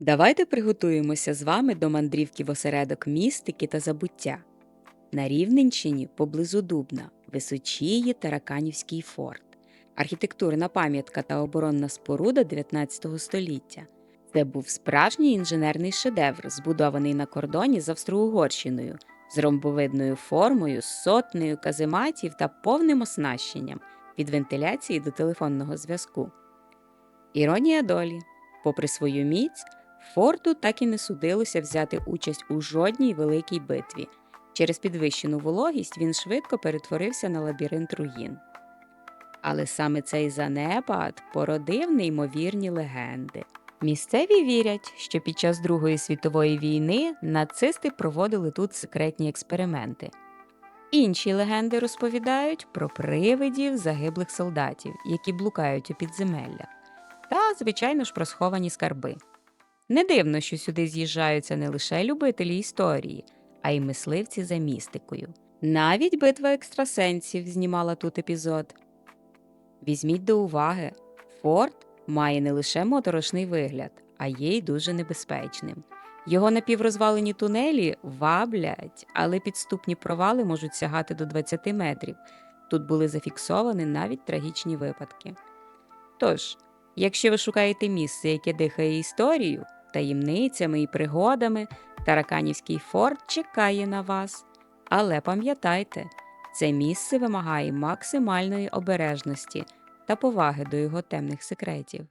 Давайте приготуємося з вами до мандрівки в осередок містики та забуття. На Рівненщині поблизу Дубна височіє Тараканівський форт, архітектурна пам'ятка та оборонна споруда 19 століття. Це був справжній інженерний шедевр, збудований на кордоні з Австро-Угорщиною, з ромбовидною формою, сотнею казематів та повним оснащенням від вентиляції до телефонного зв'язку. Іронія долі. Попри свою міць, форту так і не судилося взяти участь у жодній великій битві. Через підвищену вологість він швидко перетворився на лабіринт руїн. Але саме цей занепад породив неймовірні легенди. Місцеві вірять, що під час Другої світової війни нацисти проводили тут секретні експерименти. Інші легенди розповідають про привидів загиблих солдатів, які блукають у підземеллях, та, звичайно ж, про сховані скарби. Не дивно, що сюди з'їжджаються не лише любителі історії, а й мисливці за містикою. Навіть битва екстрасенсів знімала тут епізод. Візьміть до уваги, форт має не лише моторошний вигляд, а є й дуже небезпечним. Його напіврозвалені тунелі ваблять, але підступні провали можуть сягати до 20 метрів. Тут були зафіксовані навіть трагічні випадки. Тож, якщо ви шукаєте місце, яке дихає історією, таємницями і пригодами, Тараканівський форт чекає на вас. Але пам'ятайте, це місце вимагає максимальної обережності та поваги до його темних секретів.